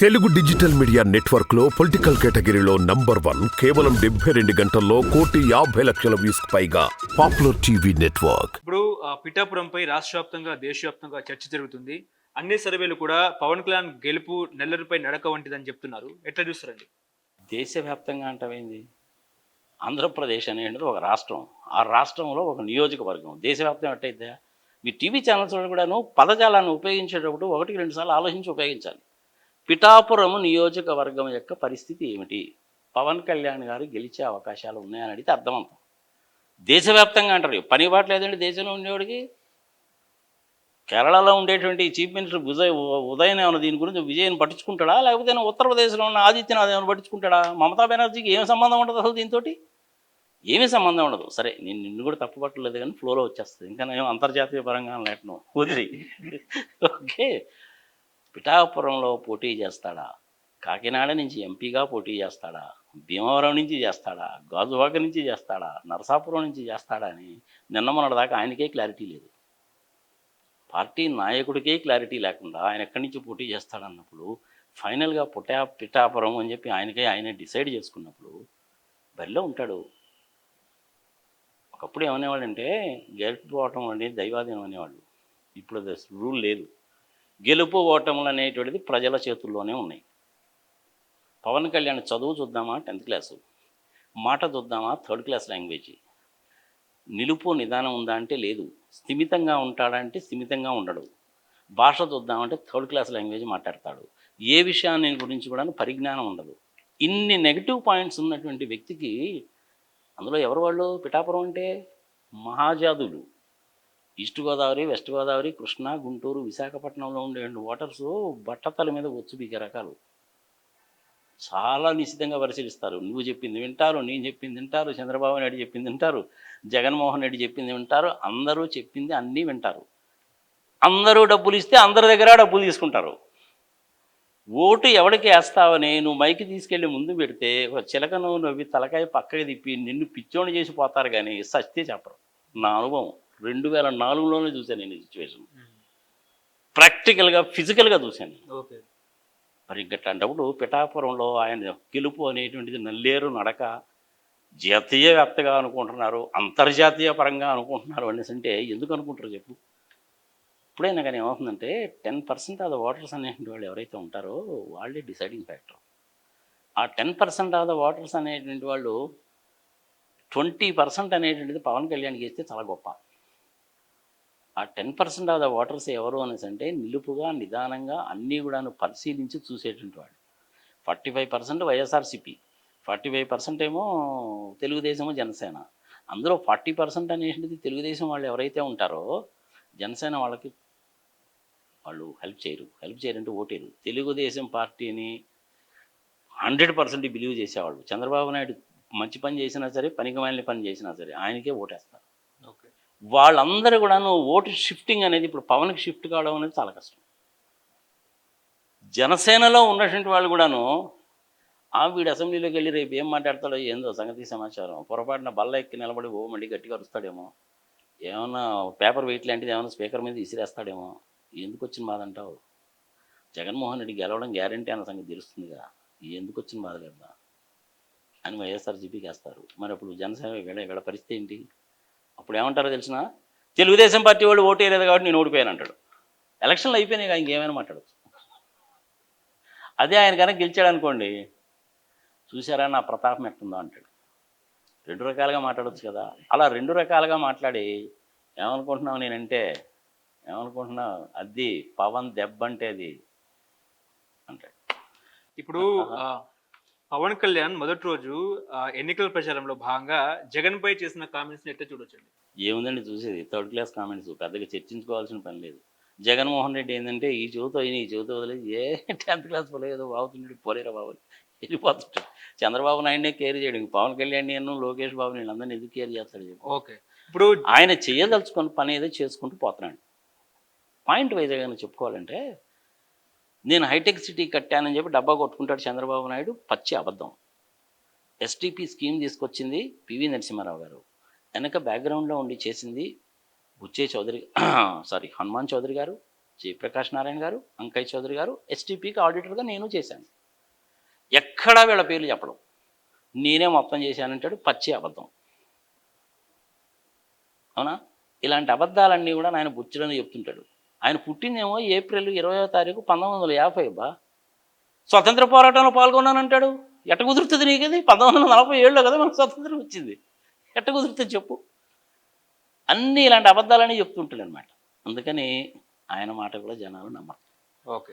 Telugu digital media నెట్వర్క్లో political కేటగిరీలో number one కేవలం డెబ్బై రెండు గంటల్లో కోటి యాభై లక్షల వ్యూస్ పైగా పాపులర్ టీవీ నెట్వర్క్. ఇప్పుడు ఆ, పిఠాపురంపై రాష్ట్ర వ్యాప్తంగా దేశవ్యాప్తంగా చర్చ జరుగుతుంది. అన్ని సర్వేలు కూడా పవన్ కళ్యాణ్ గెలుపు నెల్లూరుపై నడక వంటిదని చెప్తున్నారు. ఎట్లా చూస్తారండి? దేశవ్యాప్తంగా అంటమైంది ఆంధ్రప్రదేశ్ అనేది ఒక రాష్ట్రం. ఆ రాష్ట్రంలో ఒక నియోజకవర్గం. దేశవ్యాప్తం ఎట్టయితే మీ టీవీ ఛానల్స్ వాళ్ళు కూడాను పదజాలాన్ని ఉపయోగించేటప్పుడు ఒకటికి రెండు సార్లు ఆలోచించి ఉపయోగించాలి. పిఠాపురము నియోజకవర్గం యొక్క పరిస్థితి ఏమిటి? పవన్ కళ్యాణ్ గారు గెలిచే అవకాశాలు ఉన్నాయని అడిగితే అర్థమవుతాం దేశవ్యాప్తంగా అంటారు. పని బాట లేదండి దేశంలో ఉండేవాడికి కేరళలో ఉండేటువంటి చీఫ్ మినిస్టర్ ఉదయ్ ఉదయన్ ఏమైనా దీని గురించి విజయన్ పట్టించుకుంటాడా? లేకపోతే ఉత్తరప్రదేశ్లో ఉన్న ఆదిత్యనాథ్ ఏమైనా పట్టించుకుంటాడా? మమతా బెనర్జీకి ఏం సంబంధం ఉండదు అసలు దీంతో ఏమీ సంబంధం ఉండదు. సరే నేను నిన్ను కూడా తప్పుపట్టలేదు కానీ ఫ్లోలో వచ్చేస్తుంది. ఇంకా నేను అంతర్జాతీయ పరంగా లేటను వదిలి. ఓకే. పిఠాపురంలో పోటీ చేస్తాడా? కాకినాడ నుంచి ఎంపీగా పోటీ చేస్తాడా? భీమవరం నుంచి చేస్తాడా? గాజువాక నుంచి చేస్తాడా? నరసాపురం నుంచి చేస్తాడా అని నిన్న మొన్నటిదాకా ఆయనకే క్లారిటీ లేదు. పార్టీ నాయకుడికే క్లారిటీ లేకుండా ఆయన ఎక్కడి నుంచి పోటీ చేస్తాడన్నప్పుడు ఫైనల్గా పుట్టా పిఠాపురం అని చెప్పి ఆయనకే ఆయనే డిసైడ్ చేసుకున్నప్పుడు బరిలో ఉంటాడు. ఒకప్పుడు ఏమనేవాడంటే గెలుపు ఓటం అనేది దైవాధీనం అనేవాళ్ళు. ఇప్పుడు రూల్ లేదు. గెలుపు ఓటములు అనేటువంటిది ప్రజల చేతుల్లోనే ఉన్నాయి. పవన్ కళ్యాణ్ చదువు చూద్దామా? Tenth class. మాట చూద్దామా? Third class language. నిలుపు నిదానం ఉందా అంటే లేదు. స్థిమితంగా ఉంటాడంటే స్థిమితంగా ఉండడు. భాష చూద్దామంటే థర్డ్ క్లాస్ లాంగ్వేజ్ మాట్లాడతాడు. ఏ విషయాన్ని గురించి కూడా పరిజ్ఞానం ఉండదు. ఇన్ని నెగిటివ్ పాయింట్స్ ఉన్నటువంటి వ్యక్తికి అందులో ఎవరు వాళ్ళు? పిఠాపురం అంటే మహాజాదులు. ఈస్ట్ గోదావరి వెస్ట్ గోదావరి కృష్ణా గుంటూరు విశాఖపట్నంలో ఉండే ఓటర్స్ బట్టతల మీద వచ్చు పీకే రకాలు. చాలా నిశ్చితంగా పరిశీలిస్తారు. నువ్వు చెప్పింది వింటారు నేను చెప్పింది వింటారు చంద్రబాబు నాయుడు చెప్పింది వింటారు జగన్మోహన్ రెడ్డి చెప్పింది వింటారు అందరూ చెప్పింది అన్నీ వింటారు. అందరూ డబ్బులు ఇస్తే అందరి దగ్గర డబ్బులు తీసుకుంటారు. ఓటు ఎవడికి వేస్తావని నువ్వు మైకి తీసుకెళ్ళి ముందు పెడితే ఒక చిలకను నవ్వి తలకాయ పక్కకి తిప్పి నిన్ను పిచ్చోని చేసి పోతారు కానీ సస్తే చెప్పరు. నా అనుభవం. రెండు వేల నాలుగులోనే చూశాను నేను సిచ్యువేషన్ ప్రాక్టికల్గా ఫిజికల్గా చూశాను ఓకే. మరి ఇంకట్లాంటప్పుడు పిఠాపురంలో ఆయన గెలుపు అనేటువంటిది నల్లేరు నడక జాతీయ వ్యాప్తగా అనుకుంటున్నారు అంతర్జాతీయ పరంగా అనుకుంటున్నారు అనేసి అంటే ఎందుకు అనుకుంటారు చెప్పు. ఇప్పుడైనా కానీ ఏమవుతుందంటే ten percent of the voters అనేటువంటి వాళ్ళు ఎవరైతే ఉంటారో వాళ్ళే డిసైడింగ్ ఫ్యాక్టర్. ఆ ten percent of the voters అనేటువంటి వాళ్ళు ట్వంటీ పర్సెంట్ అనేటువంటిది పవన్ కళ్యాణ్కి ఇస్తే చాలా గొప్ప. ఆ ten percent of the voters ఎవరు అనేసి అంటే నిలుపుగా నిదానంగా అన్నీ కూడాను పరిశీలించి చూసేటువంటి వాడు. Forty five percent YSRCP forty five percent ఏమో తెలుగుదేశము జనసేన. అందులో ఫార్టీ పర్సెంట్ అనేటువంటిది తెలుగుదేశం వాళ్ళు ఎవరైతే ఉంటారో జనసేన వాళ్ళకి వాళ్ళు హెల్ప్ చేయరు. హెల్ప్ చేయరంటే ఓటేరు తెలుగుదేశం పార్టీని హండ్రెడ్ పర్సెంట్ బిలీవ్ చేసేవాళ్ళు. చంద్రబాబు నాయుడు మంచి పని చేసినా సరే పనికిమాలిన పని చేసినా సరే ఆయనకే ఓటేస్తారు. వాళ్ళందరూ కూడాను ఓటు షిఫ్టింగ్ అనేది ఇప్పుడు పవన్కి షిఫ్ట్ కావడం అనేది చాలా కష్టం. జనసేనలో ఉన్నటువంటి వాళ్ళు కూడాను ఆ వీడు అసెంబ్లీలోకి వెళ్ళి రేపు ఏం మాట్లాడతాడో ఏందో సంగతి సమాచారం. పొరపాటున బల్ల ఎక్కి నిలబడి ఓ మళ్ళీ గట్టిగా అరుస్తాడేమో. ఏమైనా పేపర్ వెయిట్ లాంటిది ఏమైనా స్పీకర్ మీద విసిరేస్తాడేమో ఎందుకు వచ్చిన బాధ అంటావు? జగన్మోహన్ రెడ్డి గెలవడం గ్యారంటీ అన్న సంగతి తెలుస్తుందిగా. ఎందుకు వచ్చిన బాధ లేదా? అని వైఎస్ఆర్జీపీకి వేస్తారు మరి అప్పుడు జనసేన వీళ్ళ వీళ్ళ పరిస్థితి ఏంటి? అప్పుడు ఏమంటారో తెలిసిన తెలుగుదేశం పార్టీ వాళ్ళు ఓటు వేయలేదు కాబట్టి నేను ఓడిపోయాను అంటాడు. ఎలక్షన్లు అయిపోయినాయి కదా ఇంకేమైనా మాట్లాడచ్చు. అదే ఆయన కనుక గెలిచాడు అనుకోండి చూసారా నా ప్రతాపం ఎట్టుందో అంటాడు. రెండు రకాలుగా మాట్లాడొచ్చు కదా. అలా రెండు రకాలుగా మాట్లాడి ఏమనుకుంటున్నావు నేనంటే ఏమనుకుంటున్నావు? అది పవన్ దెబ్బ అంటే అది అంటాడు. ఇప్పుడు పవన్ కళ్యాణ్ మొదటి రోజు ఆ, ఎన్నికల ప్రచారంలో భాగంగా జగన్ పై చేసిన కామెంట్స్ ఎట్లా చూడొచ్చండి? ఏముందండి చూసేది. థర్డ్ క్లాస్ కామెంట్స్ పెద్దగా చర్చించుకోవాల్సిన పని లేదు. జగన్మోహన్ రెడ్డి ఏంటంటే ఈ చెబుతో ఈయన ఈ చెబుతో వదిలేదు ఏ టెన్త్ క్లాస్ పోలేదు బాగుతుండే పోలేరా బాబు అని వెళ్ళిపోతుంటాడు చంద్రబాబు నాయుడునే కేర్ చేయడం. ఇంక పవన్ కళ్యాణ్ నేను లోకేష్ బాబు వీళ్ళందరినీ ఎందుకు కేర్ చేస్తాడు చెప్పు. ఓకే. ఇప్పుడు ఆయన చేయదలుచుకున్న పని ఏదో చేసుకుంటూ పోతున్నాడు. పాయింట్ వైజ్గా కనుక చెప్పుకోవాలంటే నేను హైటెక్ సిటీ కట్టానని చెప్పి డబ్బా కొట్టుకుంటాడు చంద్రబాబు నాయుడు పచ్చి అబద్ధం. ఎస్టీపీ స్కీమ్ తీసుకొచ్చింది పివి నరసింహారావు గారు. వెనక బ్యాక్గ్రౌండ్లో ఉండి చేసింది బుచ్చే చౌదరి సారీ హనుమాన్ చౌదరి గారు జయప్రకాష్ నారాయణ గారు అంకయ్య చౌదరి గారు ఎస్టీపీకి ఆడిటర్గా నేను చేశాను. ఎక్కడా వీళ్ళ పేర్లు చెప్పడం. నేనే మొత్తం చేశానంటాడు పచ్చి అబద్ధం. అవునా? ఇలాంటి అబద్ధాలన్నీ కూడా ఆయన బుచ్చడని చెప్తుంటాడు. ఆయన పుట్టిందేమో ఏప్రిల్ ఇరవయో తారీఖు పంతొమ్మిది వందల యాభై బా. స్వతంత్ర పోరాటంలో పాల్గొన్నానంటాడు? ఎట్ట కుదురుతుంది నీకు ఇది పంతొమ్మిది వందల నలభై ఏడులో కదా మనకు స్వతంత్రం వచ్చింది. ఎట్ట కుదురుతుంది చెప్పు. అన్నీ ఇలాంటి అబద్ధాలని చెప్తుంటాడు అనమాట అందుకని ఆయన మాట కూడా జనాలు నమ్మరు. ఓకే.